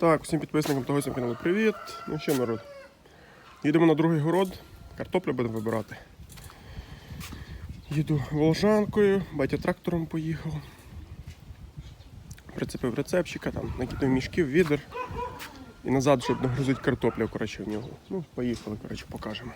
Так, всім підписникам того всім каналу привіт. Ну що, народ. Їдемо на другий город, картоплю будемо вибирати. Їду волжанкою, батя трактором поїхав. Прицепив рецепчика, там, накидав мішків, відер. І назад, щоб нагрузити картоплю, коротше, в нього. Ну, поїхали, коротше, покажемо.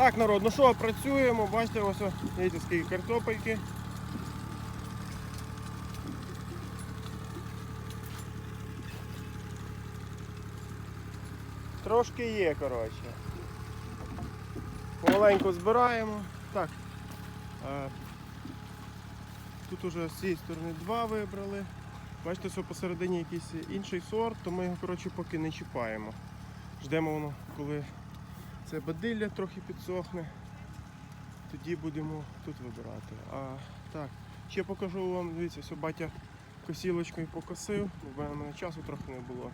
Так, народ, ну що, працюємо, бачите, ось, о, дивіться, скільки картопельки. Трошки є, коротше. Маленько збираємо. Так. е, Тут уже з цієї сторони два вибрали. Бачите, що посередині якийсь інший сорт, то ми його коротше, поки не чіпаємо. Ждемо воно, коли це бадилля трохи підсохне. Тоді будемо тут вибирати. А так, ще покажу вам, дивіться, що батя косілочкою покосив, бо в мене часу трохи не було,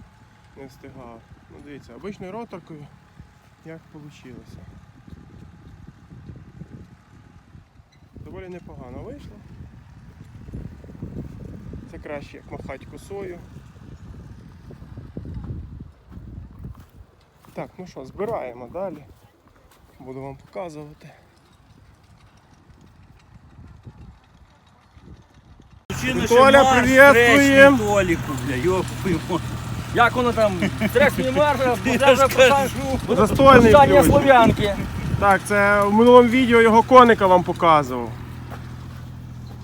не встигав. Ну дивіться, обичною роторкою як вийшло. Доволі непогано вийшло. Це краще як махати косою. Так, ну що, збираємо далі. Буду вам показувати. Толя, приветствуем. Толіку, бля, йопуємо. Як воно там? Стрес не марша, Застойний Питання блюд. слов'янки. Так, це в минулому відео його коника вам показував.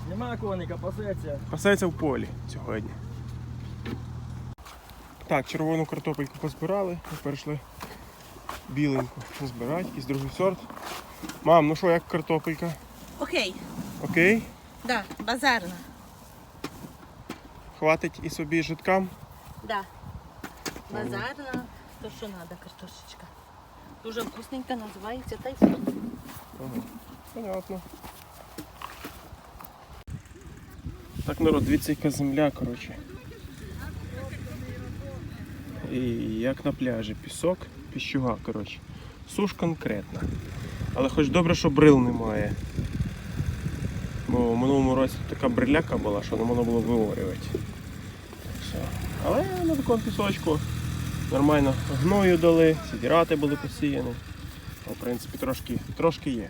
Нема коника, пасеться. Пасається в полі сьогодні. Так, червону картопельку позбирали і перейшли біленьку збирати, якийсь другий сорт. Мам, ну що, як картопелька? Окей, Окей? да, базарна. Хватить і собі житкам? Да. Базарна, то що треба, картошечка. Дуже вкусненька називається та й все. Ага. Понятно. Так, народ, дивіться, яка земля, коротше. І як на пляжі, пісок, піщуга, коротше. Суш конкретна. Але хоч добре, що брил немає. Бо в минулому році така бриляка була, що не можна було що. Але на такому пісочку нормально гною дали, сідірати були посіяні. Ну, В принципі, трошки, трошки є.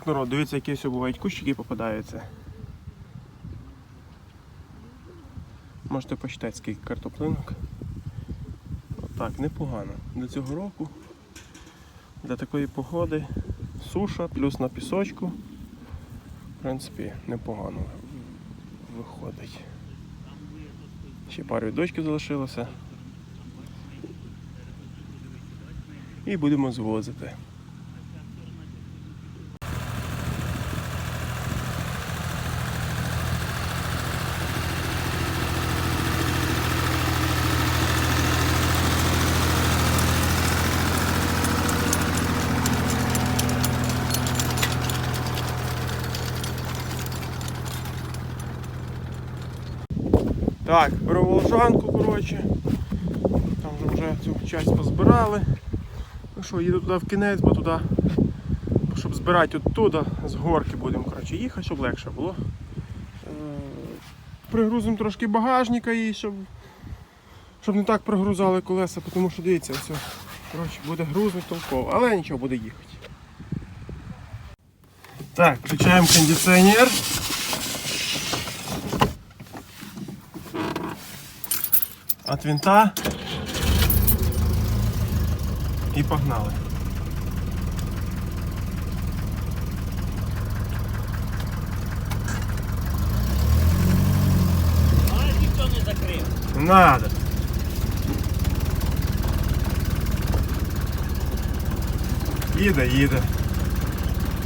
Так, народ, дивіться, які все бувають кущики попадаються. Можете почитати, скільки картоплинок. Так, непогано. Для цього року, для такої погоди, суша, плюс на пісочку. В принципі, непогано виходить. Ще пару дочки залишилося. І будемо звозити. Так, беру волжанку, коротше. Там вже, вже цю часть позбирали. Ну що, їду туди в кінець, бо туди, щоб збирати оттуда, з горки будемо коротше, їхати, щоб легше було. Е, Пригрузимо трошки багажника і щоб, щоб не так прогрузали колеса, тому що дивіться, все. Коротше, буде грузно толково, але нічого буде їхати. Так, включаємо кондиціонер. От винта. І погнали. Але ніхто не закрив. Надо. Їде, їде.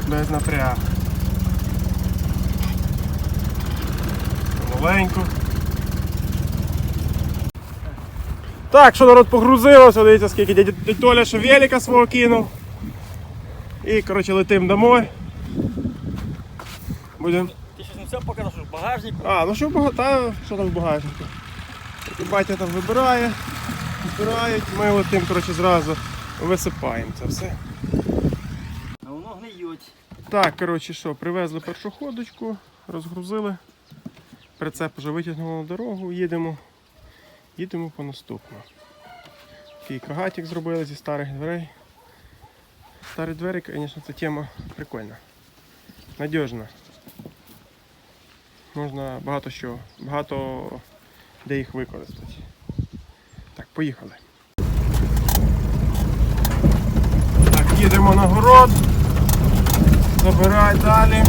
Без напрягу. Маленько. Так, що народ погрузилося, дивіться, скільки дядь Толя ще велика свого кинув. І, коротше, летим домой. Будемо Ти щось не все показав, що в багажнику. а, ну що багато, та, що там в багажнику? Батя там вибирає, збирають, ми летим, коротше, зразу висипаємо це все. А воно гниють. Так, коротше, що, привезли першу ходочку, розгрузили. Прицеп вже витягнули на дорогу, їдемо. Їдемо по наступну. Такий кагатик зробили зі старих дверей. Старі двері, звісно, це тема прикольна. Надіжна. Можна багато що, багато де їх використати. Так, поїхали. Так, їдемо на город. Забирай далі.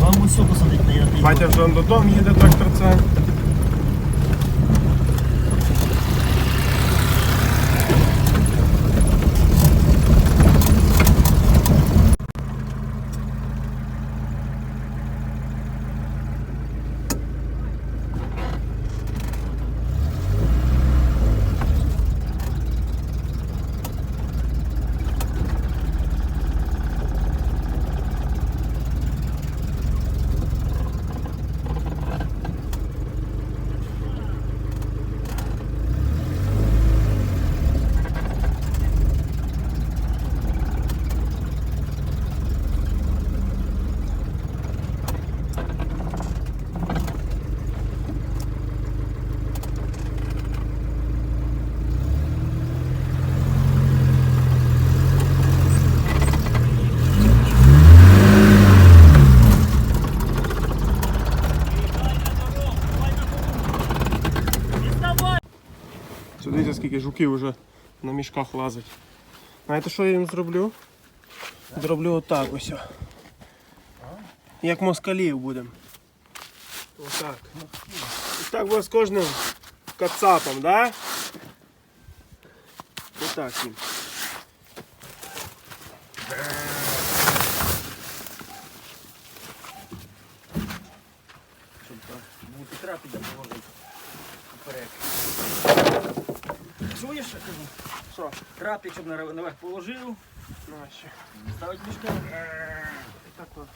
Вам усе посадить на ядний. Батя вже додому їде тракторцем. Сюди скільки вже на мішках лазить. Знаєте, що я їм зроблю? Зроблю отак ось. Як москалів будемо. Отак. І так буде з кожним кацапом, да? Отак їм. Щоб бути трапі де положити. Вперед. Чуєш, що кажу? Що? Щоб наверх положив, Наші. ставить мішка. Так от.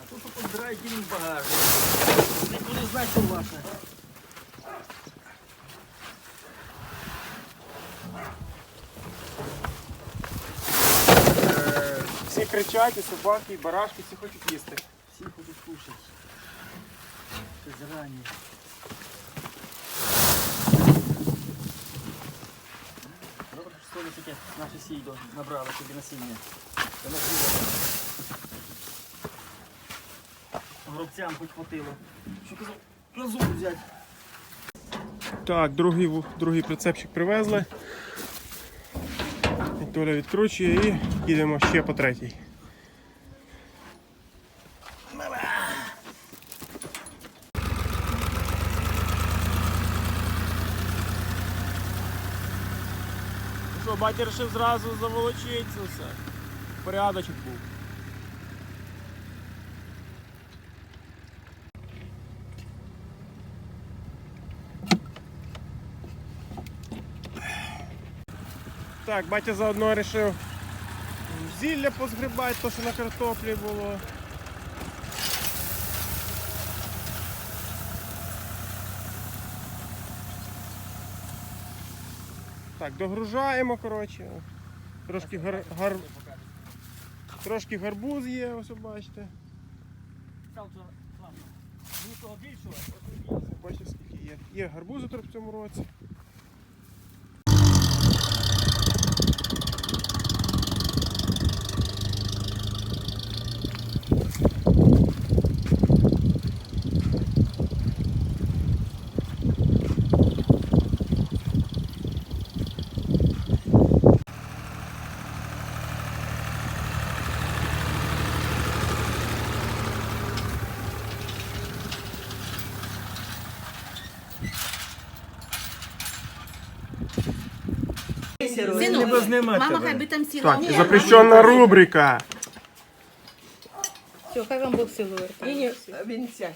А тут позбирають їм багажник. Не буду знати, що ваше. кричать, і собаки, і барашки, всі хочуть їсти. Всі хочуть кушати. Це зарані. Добре, що солі наші сійдо набрали собі насіння. Гробцям хоч хватило. Що казав? Разу взяти. Так, другий другий прицепчик привезли. Толя відкручує і їдемо ще по третій. Що, батя вирішив зразу заволочити все. Порядочок був. Так, батя заодно вирішив зілля позгрібати, то що на картоплі було. Так, догружаємо, коротше. Трошки гар, гар, трошки гарбуз є, ось бачите. Бачите, скільки є. Є гарбузи в цьому році. Сину, без знімати мама тебе. хай би там сіла. Так, запрещена рубрика. Все, хай вам Бог силу вертає. Він сядь.